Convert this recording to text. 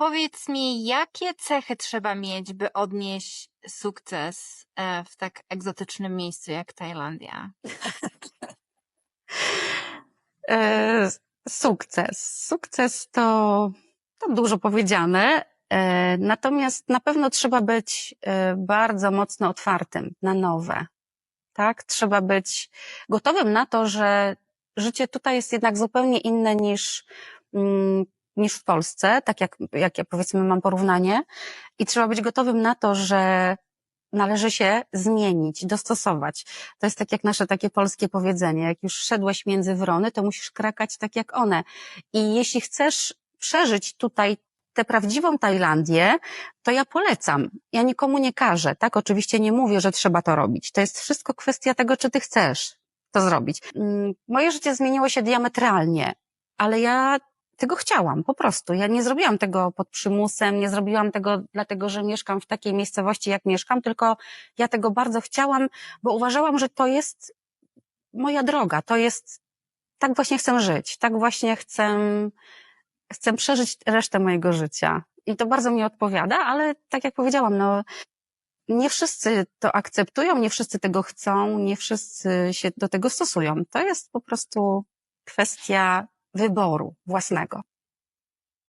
powiedz mi, jakie cechy trzeba mieć, by odnieść sukces e, w tak egzotycznym miejscu jak Tajlandia? E, sukces. Sukces to, to dużo powiedziane. E, natomiast na pewno trzeba być bardzo mocno otwartym na nowe. Tak? Trzeba być gotowym na to, że życie tutaj jest jednak zupełnie inne niż, mm, niż w Polsce, tak jak, jak ja powiedzmy mam porównanie. I trzeba być gotowym na to, że należy się zmienić, dostosować. To jest tak jak nasze takie polskie powiedzenie. Jak już szedłeś między wrony, to musisz krakać tak jak one. I jeśli chcesz przeżyć tutaj tę prawdziwą Tajlandię, to ja polecam. Ja nikomu nie każę, tak? Oczywiście nie mówię, że trzeba to robić. To jest wszystko kwestia tego, czy ty chcesz to zrobić. Mm, Moje życie zmieniło się diametralnie, ale ja tego chciałam, po prostu. Ja nie zrobiłam tego pod przymusem, nie zrobiłam tego dlatego, że mieszkam w takiej miejscowości, jak mieszkam, tylko ja tego bardzo chciałam, bo uważałam, że to jest moja droga, to jest, tak właśnie chcę żyć, tak właśnie chcę, chcę przeżyć resztę mojego życia. I to bardzo mi odpowiada, ale tak jak powiedziałam, no, nie wszyscy to akceptują, nie wszyscy tego chcą, nie wszyscy się do tego stosują. To jest po prostu kwestia wyboru własnego.